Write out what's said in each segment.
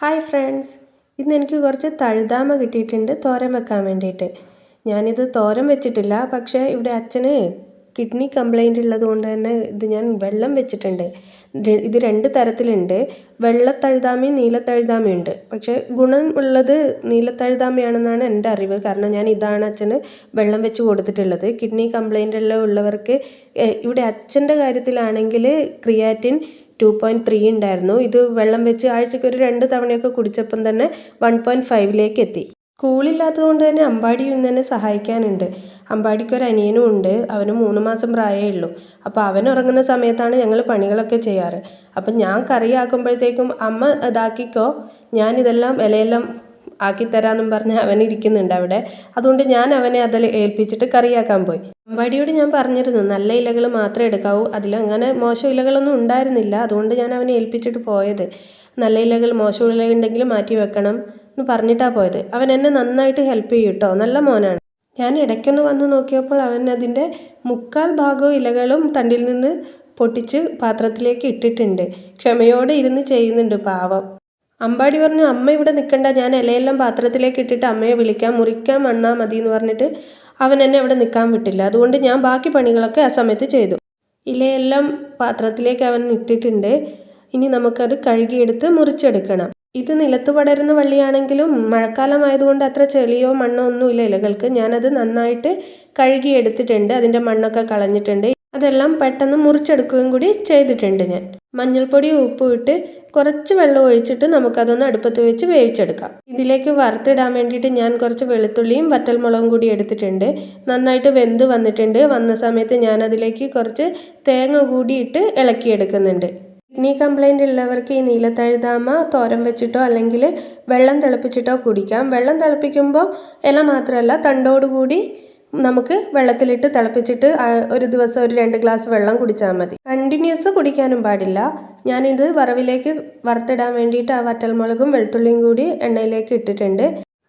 Hi friends. ഇന്ന് എനിക്ക് കുറച്ച് തഴുതാമ കിട്ടിയിട്ടുണ്ട് തോരൻ വെക്കാൻ വേണ്ടിയിട്ട്. ഞാനിത് തോരൻ വെച്ചിട്ടില്ല പക്ഷേ ഇവിടെ അച്ഛന് കിഡ്നി കംപ്ലൈന്റ് ഉള്ളത് കൊണ്ട് തന്നെ ഇത് ഞാൻ വെള്ളം വെച്ചിട്ടുണ്ട്. ഇത് രണ്ട് തരത്തിലുണ്ട്. വെള്ളത്തഴുതാമയും നീലത്തഴുതാമയും ഉണ്ട്. പക്ഷേ ഗുണം ഉള്ളത് നീലത്തഴുതാമയാണെന്നാണ് എന്റെ അറിവ്. കാരണം ഞാൻ ഇതാണ് അച്ഛന് വെള്ളം വെച്ച് കൊടുത്തിട്ടുള്ളത്. കിഡ്നി കംപ്ലൈന്റ് ഉള്ള ഉള്ളവർക്ക് ഇവിടെ അച്ഛന്റെ കാര്യത്തിലാണെങ്കിൽ ക്രിയാറ്റിൻ ടു പോയിന്റ് ത്രീ ഉണ്ടായിരുന്നു. ഇത് വെള്ളം വെച്ച് ആഴ്ചയ്ക്ക് ഒരു രണ്ട് തവണയൊക്കെ കുടിച്ചപ്പം തന്നെ വൺ പോയിന്റ് ഫൈവിലേക്ക് എത്തി. സ്കൂളില്ലാത്തതുകൊണ്ട് തന്നെ അമ്പാടി ഇന്ന് തന്നെ സഹായിക്കാനുണ്ട്. അമ്പാടിക്ക് ഒരു അനിയനും ഉണ്ട്. അവന് മൂന്ന് മാസം പ്രായമേ ഉള്ളൂ. അപ്പോൾ അവൻ ഉറങ്ങുന്ന സമയത്താണ് ഞങ്ങൾ പണികളൊക്കെ ചെയ്യാറ്. അപ്പം ഞാൻ കറിയാക്കുമ്പോഴത്തേക്കും അമ്മ ഇതാക്കിക്കോ ഞാനിതെല്ലാം ഇലയെല്ലാം ആക്കിത്തരാമെന്നും പറഞ്ഞ് അവൻ ഇരിക്കുന്നുണ്ട് അവിടെ. അതുകൊണ്ട് ഞാൻ അവനെ അതിൽ ഏൽപ്പിച്ചിട്ട് കറിയാക്കാൻ പോയി. അമ്പാടിയോട് ഞാൻ പറഞ്ഞിരുന്നു നല്ല ഇലകൾ മാത്രമേ എടുക്കാവൂ. അതിൽ അങ്ങനെ മോശം ഇലകളൊന്നും ഉണ്ടായിരുന്നില്ല. അതുകൊണ്ട് ഞാൻ അവനെ ഏൽപ്പിച്ചിട്ട് പോയത്. നല്ല ഇലകൾ മോശം ഇല ഉണ്ടെങ്കിൽ മാറ്റി വെക്കണം എന്ന് പറഞ്ഞിട്ടാണ് പോയത്. അവൻ എന്നെ നന്നായിട്ട് ഹെൽപ്പ് ചെയ്യും കേട്ടോ നല്ല മോനാണ്. ഞാൻ ഇടയ്ക്കൊന്ന് വന്ന് നോക്കിയപ്പോൾ അവൻ അതിന്റെ മുക്കാൽ ഭാഗവും ഇലകളും തണ്ടിൽ നിന്ന് പൊട്ടിച്ച് പാത്രത്തിലേക്ക് ഇട്ടിട്ടുണ്ട്. ക്ഷമയോടെ ഇരുന്ന് ചെയ്യുന്നുണ്ട് പാവം. അമ്പാടി പറഞ്ഞു അമ്മ ഇവിടെ നിൽക്കണ്ട ഞാൻ ഇലയെല്ലാം പാത്രത്തിലേക്ക് ഇട്ടിട്ട് അമ്മയെ വിളിക്കാം മുറിക്കാൻ വന്നാൽ മതി എന്ന് പറഞ്ഞിട്ട് അവൻ എന്നെ അവിടെ നിൽക്കാൻ വിട്ടില്ല. അതുകൊണ്ട് ഞാൻ ബാക്കി പണികളൊക്കെ ആ സമയത്ത് ചെയ്തു. ഇലയെല്ലാം പാത്രത്തിലേക്ക് അവൻ ഇട്ടിട്ടുണ്ട്. ഇനി നമുക്കത് കഴുകിയെടുത്ത് മുറിച്ചെടുക്കണം. ഇത് നിലത്ത് പടരുന്ന വള്ളിയാണെങ്കിലും മഴക്കാലം ആയതുകൊണ്ട് അത്ര ചെളിയോ മണ്ണോ ഒന്നുമില്ല ഇലകൾക്ക്. ഞാനത് നന്നായിട്ട് കഴുകിയെടുത്തിട്ടുണ്ട്. അതിന്റെ മണ്ണൊക്കെ കളഞ്ഞിട്ടുണ്ട്. അതെല്ലാം പെട്ടെന്ന് മുറിച്ചെടുക്കുകയും കൂടി ചെയ്തിട്ടുണ്ട് ഞാൻ. മഞ്ഞൾപ്പൊടി ഉപ്പ് ഇട്ട് കുറച്ച് വെള്ളം ഒഴിച്ചിട്ട് നമുക്കതൊന്ന് അടുപ്പത്ത് വെച്ച് വേവിച്ചെടുക്കാം. ഇതിലേക്ക് വറുത്തിടാൻ വേണ്ടിയിട്ട് ഞാൻ കുറച്ച് വെളുത്തുള്ളിയും വറ്റൽമുളകും കൂടി എടുത്തിട്ടുണ്ട്. നന്നായിട്ട് വെന്ത് വന്നിട്ടുണ്ട്. വന്ന സമയത്ത് ഞാൻ അതിലേക്ക് കുറച്ച് തേങ്ങ കൂടി ഇട്ട് ഇളക്കിയെടുക്കുന്നുണ്ട്. കിഡ്നി കംപ്ലൈന്റ് ഉള്ളവർക്ക് ഈ നീലത്തഴുതാമ തോരൻ വെച്ചിട്ടോ അല്ലെങ്കിൽ വെള്ളം തിളപ്പിച്ചിട്ടോ കുടിക്കാം. വെള്ളം തിളപ്പിക്കുമ്പോൾ ഇല മാത്രമല്ല തണ്ടോടുകൂടി നമുക്ക് വെള്ളത്തിലിട്ട് തിളപ്പിച്ചിട്ട് ഒരു ദിവസം ഒരു രണ്ട് ഗ്ലാസ് വെള്ളം കുടിച്ചാൽ മതി. കണ്ടിന്യൂസ് കുടിക്കാനും പാടില്ല. ഞാനിത് വറവിലേക്ക് വറുത്തിടാൻ വേണ്ടിയിട്ട് ആ വറ്റൽമുളകും വെളുത്തുള്ളിയും കൂടി എണ്ണയിലേക്ക് ഇട്ടിട്ടുണ്ട്.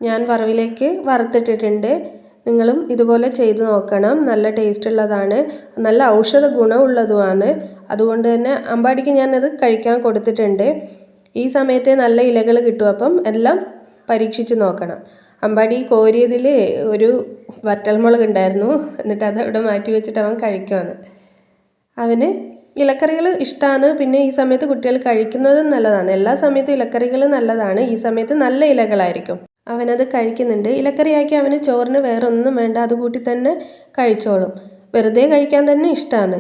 ഞാൻ വറവിലേക്ക് വറുത്തിട്ടിട്ടുണ്ട്. നിങ്ങളും ഇതുപോലെ ചെയ്തു നോക്കണം. നല്ല ടേസ്റ്റ് ഉള്ളതാണ്. നല്ല ഔഷധ ഗുണമുള്ളതുമാണ്. അതുകൊണ്ട് തന്നെ അമ്പാടിക്ക് ഞാനത് കഴിക്കാൻ കൊടുത്തിട്ടുണ്ട്. ഈ സമയത്തെ നല്ല ഇലകൾ കിട്ടും. അപ്പം എല്ലാം പരീക്ഷിച്ച് നോക്കണം. അമ്പാടി കോരിയതിൽ ഒരു വറ്റൽമുളക് ഉണ്ടായിരുന്നു. എന്നിട്ട് അത് അവിടെ മാറ്റി വെച്ചിട്ട് അവൻ കഴിക്കുവാണ്. അവന് ഇലക്കറികൾ ഇഷ്ടമാണ് പിന്നെ ഈ സമയത്ത് കുട്ടികൾ കഴിക്കുന്നതും നല്ലതാണ്. എല്ലാ സമയത്തും ഇലക്കറികൾ നല്ലതാണ്. ഈ സമയത്ത് നല്ല ഇലകളായിരിക്കും. അവനത് കഴിക്കുന്നുണ്ട്. ഇലക്കറിയാക്കി അവന് ചോറിന് വേറൊന്നും വേണ്ട. അത് കൂട്ടി തന്നെ കഴിച്ചോളും. വെറുതെ കഴിക്കാൻ തന്നെ ഇഷ്ടമാണ്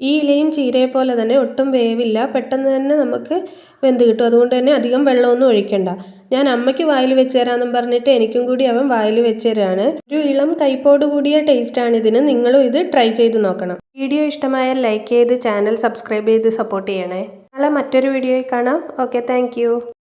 ഈ ഇലയും ചീരയെ പോലെ തന്നെ ഒട്ടും വേവില്ല. പെട്ടെന്ന് തന്നെ നമുക്ക് വെന്ത് കിട്ടും. അതുകൊണ്ട് തന്നെ അധികം വെള്ളമൊന്നും ഒഴിക്കണ്ട. ഞാൻ അമ്മയ്ക്ക് വായിൽ വെച്ച് തരാമെന്നും പറഞ്ഞിട്ട് എനിക്കും കൂടി അവൻ വായിൽ വെച്ച് തരാണ്. ഒരു ഇളം കൈപ്പോട് കൂടിയ ടേസ്റ്റാണ് ഇതിന്. നിങ്ങളും ഇത് ട്രൈ ചെയ്ത് നോക്കണം. വീഡിയോ ഇഷ്ടമായാൽ ലൈക്ക് ചെയ്ത് ചാനൽ സബ്സ്ക്രൈബ് ചെയ്ത് സപ്പോർട്ട് ചെയ്യണേ. നാളെ മറ്റൊരു വീഡിയോയിൽ കാണാം. Okay thank